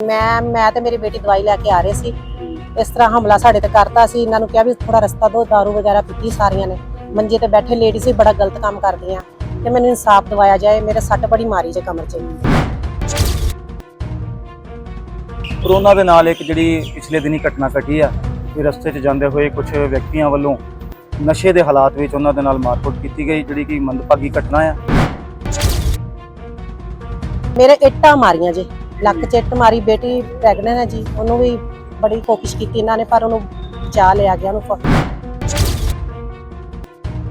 ਮੈਂ ਮੈਂ ਤੇ ਮੇਰੀ ਬੇਟੀ ਦਵਾਈ ਲੈ ਕੇ ਆ ਰਹੇ ਸੀ। ਇਸ ਤਰ੍ਹਾਂ ਹਮਲਾ ਸਾਡੇ ਤੇ ਕਰਤਾ ਸੀ। ਇਹਨਾਂ ਨੂੰ ਕਿਹਾ ਵੀ ਥੋੜਾ ਰਸਤਾ ਦੋ दारू ਵਗੈਰਾ ਪੀਤੀ ਸਾਰੀਆਂ ਨੇ। ਮੰਜੇ ਤੇ ਬੈਠੇ ਲੇਡੀ ਸੀ ਬੜਾ ਗਲਤ ਕੰਮ ਕਰਦੀਆਂ। ਤੇ ਮੈਨੂੰ ਇਨਸਾਫ ਦਿਵਾਇਆ ਜਾਏ ਮੇਰੇ ਸੱਟ ਬੜੀ ਮਾਰੀ ਜੇ ਕਮਰ 'ਚ। ਕਰੋਨਾ ਦੇ ਨਾਲ ਇੱਕ ਜਿਹੜੀ ਪਿਛਲੇ ਦਿਨੀ ਘਟਨਾ ਘਟੀ ਆ ਕਿ ਰਸਤੇ 'ਚ ਜਾਂਦੇ ਹੋਏ ਕੁਝ ਵਿਅਕਤੀਆਂ ਵੱਲੋਂ ਨਸ਼ੇ ਦੇ ਹਾਲਾਤ ਵਿੱਚ ਉਹਨਾਂ ਦੇ ਨਾਲ ਮਾਰਕੁੱਟ ਕੀਤੀ ਗਈ ਜਿਹੜੀ ਕਿ ਮੰਦਭਾਗੀ ਘਟਨਾ ਆ। ਮੇਰੇ ਇੱਟਾਂ ਮਾਰੀਆਂ ਜੇ। ਲੱਕ 'ਚ ਇੱਟ ਮਾਰੀ ਬੇਟੀ ਪ੍ਰੈਗਨੈਂਟ ਹੈ ਜੀ। ਉਹਨੂੰ ਵੀ ਬੜੀ ਕੋਸ਼ਿਸ਼ ਕੀਤੀ ਇਹਨਾਂ ਨੇ ਪਰ ਉਹਨੂੰ ਬਚਾ ਲਿਆ ਗਿਆ ਉਹਨੂੰ ਫ-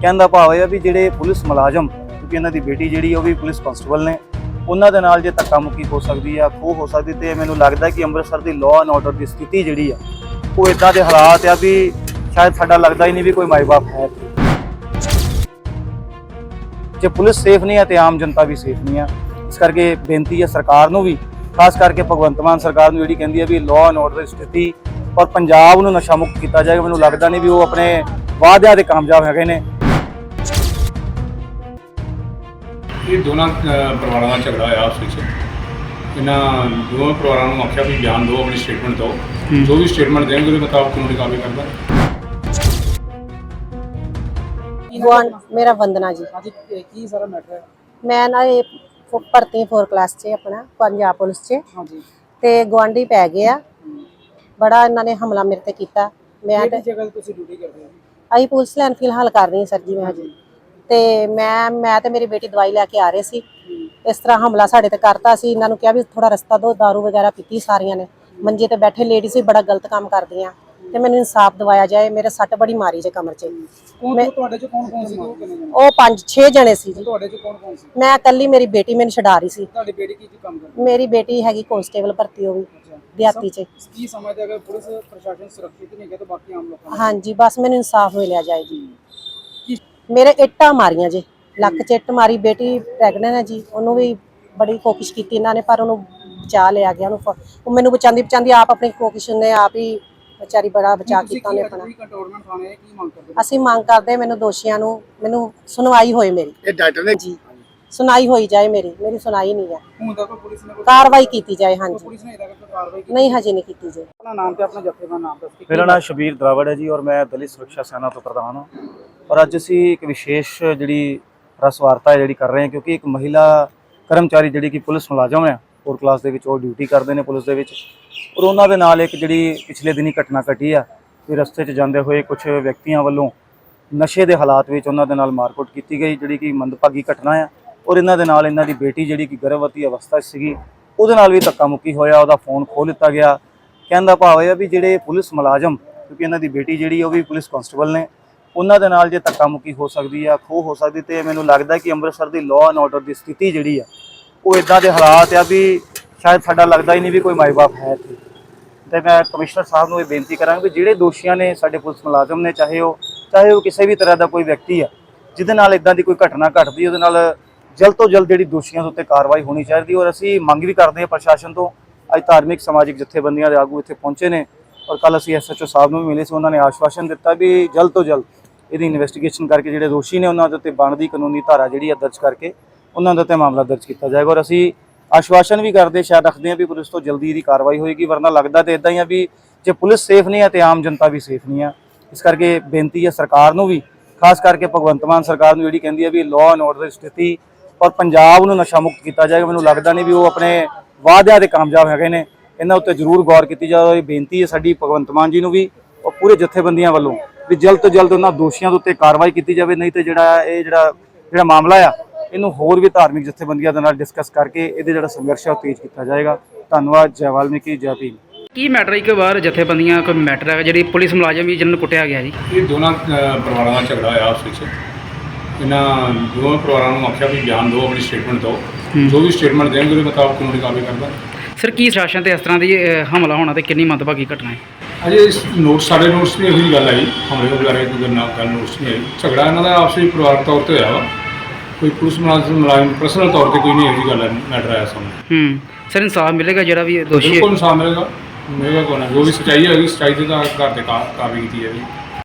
ਕਹਿਣ ਦਾ ਭਾਵ ਇਹ ਆ ਵੀ ਜਿਹੜੇ ਪੁਲਿਸ ਮੁਲਾਜ਼ਮ ਕਿਉਂਕਿ ਇਹਨਾਂ ਦੀ ਬੇਟੀ ਜਿਹੜੀ ਉਹ ਵੀ ਪੁਲਿਸ ਕਨਸਟੇਬਲ ਨੇ ਉਹਨਾਂ ਦੇ ਨਾਲ ਜੇ ਧੱਕਾ ਮੁੱਕੀ ਹੋ ਸਕਦੀ ਆ ਖੋਹ ਹੋ ਸਕਦੀ ਤੇ ਮੈਨੂੰ ਲੱਗਦਾ ਕਿ ਅੰਮ੍ਰਿਤਸਰ ਦੀ ਲਾਅ ਐਂਡ ਆਰਡਰ ਦੀ ਸਥਿਤੀ ਜਿਹੜੀ ਆ ਉਹ ਇਦਾਂ ਦੇ ਹਾਲਾਤ ਆ ਵੀ ਸ਼ਾਇਦ ਸਾਡਾ ਲੱਗਦਾ ਹੀ ਨਹੀਂ ਵੀ ਕੋਈ ਮਾਈ-ਬਾਪ ਹੈ। ਜੇ ਪੁਲਿਸ ਸੇਫ ਨਹੀਂ ਹੈ ਤੇ ਆਮ ਜਨਤਾ ਵੀ ਸੇਫ ਨਹੀਂ ਆ। ਇਸ ਕਰਕੇ ਬੇਨਤੀ ਹੈ ਸਰਕਾਰ ਨੂੰ ਵੀ ਖਾਸ ਕਰਕੇ ਭਗਵੰਤ ਮਾਨ ਸਰਕਾਰ ਨੂੰ ਜਿਹੜੀ ਕਹਿੰਦੀ ਹੈ ਵੀ ਲਾਅ ਐਂਡ ਆਰਡਰ ਦੀ ਸਥਿਤੀ ਔਰ ਪੰਜਾਬ ਨੂੰ ਨਸ਼ਾ ਮੁਕਤ ਕੀਤਾ ਜਾਏਗਾ ਮੈਨੂੰ ਲੱਗਦਾ ਨਹੀਂ ਵੀ ਉਹ ਆਪਣੇ ਵਾਅਦਿਆਂ ਦੇ ਕਾਮਯਾਬ ਹੈਗੇ ਨੇ। ਇਹ ਦੋਨਾਂ ਪਰਿਵਾਰਾਂ ਦਾ ਝਗੜਾ ਹੋਇਆ ਆਪਸ ਵਿੱਚ। ਇਹਨਾਂ ਦੋਵਾਂ ਪਰਿਵਾਰਾਂ ਨੂੰ ਆਖਿਆ ਵੀ ਬਿਆਨ ਦਿਓ ਆਪਣੀ ਸਟੇਟਮੈਂਟ ਦਿਓ। ਜੋ ਵੀ ਸਟੇਟਮੈਂਟ ਦੇਣਗੇ ਉਹਦੇ ਮੁਤਾਬਕ ਕਾਨੂੰਨੀ ਕਾਰਵਾਈ ਕਰਦਾ। ਗੁਆਂਢ ਮੇਰਾ ਵੰਦਨਾ ਜੀ। ਕੀ ਸਾਰਾ ਮੈਟਰ ਹੈ? ਮੈਂ ਨਾ ਇਹ ਭਰਤੀ 4 ਕਲਾਸ 'ਚ ਆਪਣਾ ਪੰਜਾਬ ਪੁਲਿਸ 'ਚ। ਹਾਂਜੀ। ਤੇ ਗਵਾਂਢੀ ਪੈ ਗਏ ਆ। ਬੜਾ ਇਹਨਾਂ ਨੇ ਹਮਲਾ ਮੇਰੇ ਤੇ ਕੀਤਾ। ਮੈਂ ਕਿਹੜੀ ਜਗ੍ਹਾ ਤੇ ਤੁਸੀਂ ਡਿਊਟੀ ਕਰਦੇ ਹੋ? ਅਸੀਂ ਪੁਲਿਸ ਲਾਈਨ ਫਿਲਹਾਲ ਕਰ ਰਹੀ ਹਾਂ ਸਰ ਜੀ ਮੈਂ ਹਜੇ। ਤੇ ਮੈਂ ਮੈਂ ਤੇ ਮੇਰੀ ਬੇਟੀ ਦਵਾਈ ਲੈ ਕੇ ਆ ਰਹੇ ਸੀ। ਇਸ ਤਰ੍ਹਾਂ ਹਮਲਾ ਸਾਡੇ ਤੇ ਕਰਤਾ ਸੀ। ਇਹਨਾਂ ਨੂੰ ਕਿਹਾ ਵੀ ਥੋੜਾ ਰਸਤਾ ਦੋ दारू ਵਗੈਰਾ ਪੀਤੀ ਸਾਰੀਆਂ ਨੇ। ਮੰਜੇ ਤੇ ਬੈਠੇ ਲੇਡੀ ਸੀ ਬੜਾ ਗਲਤ ਕੰਮ ਕਰਦੀਆਂ। ਤੇ ਮੈਨੂੰ ਇਨਸਾਫ ਦਿਵਾਇਆ ਜਾਏ ਮੇਰੇ ਸੱਟ ਬੜੀ ਮਾਰੀ ਜੇ ਕਮਰ 'ਚ। ਕੌਣ ਤੁਹਾਡੇ ਚ ਕੌਣ ਕੌਣ ਸੀ? ਉਹ ਕਿੰਨੇ ਜਣੇ? ਉਹ ਪੰਜ ਛੇ ਜਣੇ ਸੀ ਜੀ। ਤੁਹਾਡੇ ਚ ਕੌਣ ਕੌਣ ਸੀ? ਮੈਂ ਇਕੱਲੀ ਮੇਰੀ ਬੇਟੀ ਮੈਨੂੰ ਛਡਾ ਰਹੀ ਸੀ। ਤੁਹਾਡੀ ਬੇਟੀ ਕੀ ਕੀ ਕੰਮ ਕਰਦੀ ਮੇਰੀ ਬੇਟੀ ਹੈਗੀ ਕਨਸਟੇਬਲ ਭਰਤੀ ਉਹ ਵੀ ਅੱਛਾ। ਦਿਹਾਤੀ 'ਚ। ਕੀ ਸਮਝਦੇ ਅਗਰ ਪੁਲਿਸ ਪ੍ਰਸ਼ਾਸਨ ਸੁਰੱਖਿਅਤ ਨਹੀਂ ਹੈਗਾ ਤਾਂ ਬਾਕੀ ਆਮ ਲੋਕਾਂ ਨੂੰ ਹਾਂਜੀ ਬਸ ਮੈਨੂੰ ਇਨਸਾਫ ਮਿਲਿਆ ਜਾਏ ਜੀ। ਕੀ ਮੇਰੇ ਇੱਟਾਂ ਮਾਰੀਆਂ ਜੀ ਲੱਕ 'ਚ ਇੱਟ ਮਾਰੀ ਬੇਟੀ ਪ੍ਰੈਗਨੈਂਟ ਹੈ ਜੀ ਉਹਨੂੰ ਵੀ ਬੜੀ ਕੋਸ਼ਿਸ਼ ਕੀਤੀ ਇਹਨਾਂ ਨੇ ਪਰ ਉਹਨੂੰ ਬਚਾ ਲਿਆ ਗਿਆ ਉਹਨੂੰ ਫ- ਉਹ ਮੈਨੂੰ ਬਚਾਉਂਦੀ ਬਚਾਉਂਦੀ ਆਪ ਆਪਣੀ ਕੋਸ਼ਿਸ਼ ਨੇ ਆਪ ਹੀ ਵਿਚਾਰੀ ਬੜਾ ਬਚਾ ਕੀਤਾ ਉਹਨੇ ਆਪਣਾ। ਵੀ ਕੰਟਰੋਲਮੈਂਟ ਥਾਣੇ ਕੀ ਮੰਗ ਕਰਦੇ ਹੋ? ਅਸੀਂ ਮੰਗ ਕਰਦੇ ਮੈਨੂੰ ਦੋਸ਼ੀਆਂ ਨੂੰ ਮੈਨੂੰ ਸੁਣਵਾਈ ਹੋਏ ਮੇਰੀ। ਇਹ ਡਾਕਟਰ ਨੇ ਜੀ ਸੁਣਾਈ ਹੋਈ ਜਾਏ ਮੇਰੀ ਮੇਰੀ ਸੁਣਾਈ ਨਹੀਂ ਹੈ ਹੁਣ ਤੱਕ ਪੁਲਿਸ ਨੇ ਕੋਈ ਕਾਰਵਾਈ ਕੀਤੀ ਜਾਏ ਹਾਂਜੀ। ਪੁਲਿਸ ਨੇ ਇਹਦਾ ਕੋਈ ਕਾਰਵਾਈ ਕੀਤੀ? ਨਹੀਂ ਹਜੇ ਨਹੀਂ ਕੀਤੀ ਜੀ ਆਪਣਾ ਨਾਮ ਤੇ ਆਪਣਾ ਜੱਥੇ ਦਾ ਨਾਮ ਦੱਸ ਕੇ ਮੇਰਾ ਨਾਮ ਸ਼ਬੀਰ ਦਰਾਵੜ ਹੈ ਜੀ ਔਰ ਮੈਂ ਦਲਿਤ ਸੁਰੱਖਿਆ ਸੈਨਾ ਤੋਂ ਪ੍ਰਧਾਨ ਹਾਂ। ਔਰ ਅੱਜ ਅਸੀਂ ਇੱਕ ਵਿਸ਼ੇਸ਼ ਜਿਹੜੀ ਰਸ ਵਾਰਤਾ ਹੈ ਜਿਹੜੀ ਕਰ ਰਹੇ ਹਾਂ ਕਿਉਂਕਿ ਇੱਕ ਮਹਿਲਾ ਕਰਮਚਾਰੀ ਜਿਹੜੀ ਕਿ ਪੁਲਿਸ ਮੁਲਾਜ਼ਮ ਹੈ ਹੋਰ ਕਲਾਸ ਦੇ ਵਿੱਚ ਉਹ ਡਿਊਟੀ ਕਰਦੇ ਨੇ ਪੁਲਿਸ ਦੇ ਵਿੱਚ। ਔਰ ਉਹਨਾਂ ਦੇ ਨਾਲ ਇੱਕ ਜਿਹੜੀ ਪਿਛਲੇ ਦਿਨੀ ਘਟਨਾ ਘਟੀ ਆ ਕਿ ਰਸਤੇ 'ਚ ਜਾਂਦੇ ਹੋਏ ਕੁਝ ਵਿਅਕਤੀਆਂ ਵੱਲੋਂ ਨਸ਼ੇ ਦੇ ਹਾਲਾਤ ਵਿੱਚ ਉਹਨਾਂ ਦੇ ਨਾਲ ਮਾਰਕੁੱਟ ਕੀਤੀ ਗਈ, ਜਿਹੜੀ ਕਿ ਮੰਦਭਾਗੀ ਘਟਨਾ ਆ। ਔਰ ਇਹਨਾਂ ਦੇ ਨਾਲ ਇਹਨਾਂ ਦੀ ਬੇਟੀ ਜਿਹੜੀ ਕਿ ਗਰਭਵਤੀ ਅਵਸਥਾ 'ਚ ਸੀਗੀ, ਉਹਦੇ ਨਾਲ ਵੀ ਧੱਕਾ ਮੁੱਕੀ ਹੋਇਆ, ਉਹਦਾ ਫੋਨ ਖੋਹ ਲਿੱਤਾ ਗਿਆ। ਕਹਿਣ ਦਾ ਭਾਵ ਇਹ ਆ ਵੀ ਜਿਹੜੇ ਪੁਲਿਸ ਮੁਲਾਜ਼ਮ, ਕਿਉਂਕਿ ਇਹਨਾਂ ਦੀ ਬੇਟੀ ਜਿਹੜੀ ਉਹ ਵੀ ਪੁਲਿਸ ਕਨਸਟੇਬਲ ਨੇ, ਉਹਨਾਂ ਦੇ ਨਾਲ ਜੇ ਧੱਕਾ ਮੁੱਕੀ ਹੋ ਸਕਦੀ ਆ, ਖੋਹ ਹੋ ਸਕਦੀ ਤੇ ਮੈਨੂੰ ਲੱਗਦਾ ਕਿ ਅੰਮ੍ਰਿਤਸਰ ਦੀ ਲਾਅ ਐਂਡ ਆਰਡਰ ਦੀ ਸਥਿਤੀ ਜਿਹੜੀ ਆ ਉਹ ਇਦਾਂ ਦੇ ਹਾਲਾਤ ਆ ਵੀ ਸ਼ਾਇਦ ਸਾਡਾ ਲੱਗਦਾ ਹੀ ਨਹੀਂ ਵੀ ਕੋਈ ਮਾਈ-ਬਾਪ ਹੈ ਇੱਥੇ। ਤੇ ਮੈਂ ਕਮਿਸ਼ਨਰ ਸਾਹਿਬ ਨੂੰ ਇਹ ਬੇਨਤੀ ਕਰਾਂਗਾ ਵੀ ਜਿਹੜੇ ਦੋਸ਼ੀਆਂ ਨੇ ਸਾਡੇ ਪੁਲਿਸ ਮੁਲਾਜ਼ਮ ਨੇ, ਚਾਹੇ ਉਹ ਚਾਹੇ ਉਹ ਕਿਸੇ ਵੀ ਤਰ੍ਹਾਂ ਦਾ ਕੋਈ ਵਿਅਕਤੀ ਆ, ਜਿਹਦੇ ਨਾਲ ਇਦਾਂ ਦੀ ਕੋਈ ਘਟਨਾ ਘਟਦੀ, ਉਹਦੇ ਨਾਲ ਜਲਦ ਤੋਂ ਜਲਦ ਜਿਹੜੀ ਦੋਸ਼ੀਆਂ ਦੇ ਉੱਤੇ ਕਾਰਵਾਈ ਹੋਣੀ ਚਾਹੀਦੀ ਔਰ ਅਸੀਂ ਮੰਗ ਵੀ ਕਰਦੇ ਹਾਂ ਪ੍ਰਸ਼ਾਸਨ ਤੋਂ, ਅੱਜ ਧਾਰਮਿਕ ਸਮਾਜਿਕ ਜਥੇਬੰਦੀਆਂ ਦੇ ਆਗੂ ਇੱਥੇ ਪਹੁੰਚੇ ਨੇ ਔਰ ਕੱਲ ਅਸੀਂ ਐਸਐਚਓ ਸਾਹਿਬ ਨੂੰ ਵੀ ਮਿਲੇ ਸੀ, ਉਹਨਾਂ ਨੇ ਆਸ਼ਵਾਸਨ ਦਿੱਤਾ ਵੀ ਜਲਦ ਤੋਂ ਜਲਦ ਇਹਦੀ ਇਨਵੈਸਟੀਗੇਸ਼ਨ ਕਰਕੇ ਜਿਹੜੇ ਦੋਸ਼ੀ ਨੇ ਉਹਨਾਂ ਦੇ ਉੱਤੇ ਬਣਦੀ ਕਾਨੂੰਨੀ ਧਾਰਾ ਜਿਹੜੀ ਆ ਦਰਜ ਕਰਕੇ ਉਹਨਾਂ ਦੇ ਉੱਤੇ ਮਾਮਲਾ ਦਰਜ ਕੀਤਾ ਜਾਏਗਾ ਔਰ ਅਸੀਂ ਆਸ਼ਵਾਸਨ ਵੀ ਕਰਦੇ, ਸ਼ਾਇਦ ਰੱਖਦੇ ਹਾਂ ਵੀ ਪੁਲਿਸ ਤੋਂ ਜਲਦੀ ਇਹਦੀ ਕਾਰਵਾਈ ਹੋਏਗੀ, ਵਰਨਾ ਲੱਗਦਾ ਤੇ ਇਦਾਂ ਹੀ ਆ ਵੀ ਜੇ ਪੁਲਿਸ ਸੇਫ ਨਹੀਂ ਹੈ ਤੇ ਆਮ ਜਨਤਾ ਵੀ ਸੇਫ ਨਹੀਂ ਆ। ਇਸ ਕਰਕੇ ਬੇਨਤੀ ਹੈ ਸਰਕਾਰ ਨੂੰ ਵੀ, ਖਾਸ ਕਰਕੇ ਭਗਵੰਤ ਮਾਨ ਸਰਕਾਰ ਨੂੰ ਜਿਹੜੀ ਕਹਿੰਦੀ ਹੈ ਵੀ ਲਾਅ ਐਂਡ ਆਰਡਰ ਦੀ ਸਥਿਤੀ ਔਰ ਪੰਜਾਬ ਨੂੰ ਨਸ਼ਾ ਮੁਕਤ ਕੀਤਾ ਜਾਏਗਾ, ਮੈਨੂੰ ਲੱਗਦਾ ਨਹੀਂ ਵੀ ਉਹ ਆਪਣੇ ਵਾਅਦਿਆਂ ਦੇ ਕਾਮਯਾਬ ਹੈਗੇ ਨੇ। ਇਹਨਾਂ ਉੱਤੇ ਜ਼ਰੂਰ ਗੌਰ ਕੀਤੀ ਜਾਵੇ, ਇਹ ਬੇਨਤੀ ਹੈ ਸਾਡੀ ਭਗਵੰਤ ਮਾਨ ਜੀ ਨੂੰ ਵੀ ਔਰ ਪੂਰੇ ਜਥੇਬੰਦੀਆਂ ਵੱਲੋਂ ਵੀ ਜਲਦ ਤੋਂ ਜਲਦ ਉਹਨਾਂ ਦੋਸ਼ੀਆਂ ਦੇ ਉੱਤੇ ਕਾਰਵਾਈ ਕੀਤੀ ਜਾਵੇ, ਨਹੀਂ ਤੇ ਜਿਹੜਾ ਇਹ ਜਿਹੜਾ ਜਿਹੜਾ ਮਾਮਲਾ ਆ ਇਹਨੂੰ ਹੋਰ ਵੀ ਧਾਰਮਿਕ ਜਥੇਬੰਦੀਆਂ ਦੇ ਨਾਲ ਡਿਸਕਸ ਕਰਕੇ ਇਹਦੇ ਜਿਹੜਾ ਸੰਘਰਸ਼ ਹੈ ਉਹ ਤੇਜ਼ ਕੀਤਾ ਜਾਏਗਾ। ਧੰਨਵਾਦ ਜੈ ਵਾਲਮੀਕੀ ਜੈ ਭੀਮ। ਕੀ ਮੈਟਰ ਹੈ ਇੱਕ ਵਾਰ ਜਥੇਬੰਦੀਆਂ ਕੋਈ ਮੈਟਰ ਹੈ ਜਿਹੜੀ ਪੁਲਿਸ ਮੁਲਾਜ਼ਮ ਵੀ ਜਿਹਨਾਂ ਨੂੰ ਕੁੱਟਿਆ ਗਿਆ ਜੀ। ਇਹ ਦੋਨਾਂ ਪਰਿਵਾਰਾਂ ਦਾ ਝਗੜਾ ਹੋਇਆ ਆਪਸ ਵਿੱਚ। ਇਹਨਾਂ ਦੋਵਾਂ ਪਰਿਵਾਰਾਂ ਨੂੰ ਆਖਿਆ ਵੀ ਬਿਆਨ ਦਿਓ ਆਪਣੀ ਸਟੇਟਮੈਂਟ ਦਿਓ। ਜੋ ਵੀ ਸਟੇਟਮੈਂਟ ਦੇਣਗੇ ਉਹਦੇ ਮੁਤਾਬਕ ਕਾਨੂੰਨੀ ਕਾਰਵਾਈ ਕਰਦਾ। ਸਰ ਕੀ ਸ਼ਾਸਨ ਤੇ ਇਸ ਤਰ੍ਹਾਂ ਦੀ ਹਮਲਾ ਹੋਣਾ ਤੇ ਕਿੰਨੀ ਮੰਦਭਾਗੀ ਘਟਨਾ ਹੈ? ਅਜੇ ਇਸ ਨੋਟ ਸਾਡੇ ਨੋਟਸ ਨਹੀਂ ਇਹੋ ਗੱਲ ਆਈ। ਹਮਲੇ ਵਗੈਰਾ ਕੋਈ ਗੱਲ ਨਾ ਗੱਲ ਨੋਟਸ ਨਹੀਂ ਆਈ। ਝਗੜਾ ਇਹਨਾਂ ਦਾ ਆਪਸੀ ਪਰਿਵਾਰਕ ਤੌਰ ਤੇ ਹੋਇਆ ਵਾ। ਕੋਈ ਪੁਲਿਸ ਮੁਲਾਜ਼ਮ ਮੁਲਾਜ਼ਮ ਪਰਸਨਲ ਤੌਰ ਤੇ ਕੋਈ ਨਹੀਂ ਇਹੋ ਜਿਹੀ ਗੱਲ ਮੈਟਰ ਆਇਆ ਸਾਹਮਣੇ। ਹੂੰ। ਸਰ ਇਨਸਾਫ ਮਿਲੇਗਾ ਜਿਹੜਾ ਵੀ ਦੋਸ਼ੀ ਹੈ? ਬਿਲਕੁਲ ਇਨਸਾਨ ਮਿਲੇਗਾ ਮਿਲੇਗਾ ਕੋਨਾ ਜੋ ਵੀ ਸੱਚਾਈ ਹੋਏਗੀ ਸੱਚਾਈ ਦੇ ਆਧਾਰ ਤੇ ਕਾ- ਕਾਰਵਾਈ ਕੀਤੀ ਜਾਵੇਗੀ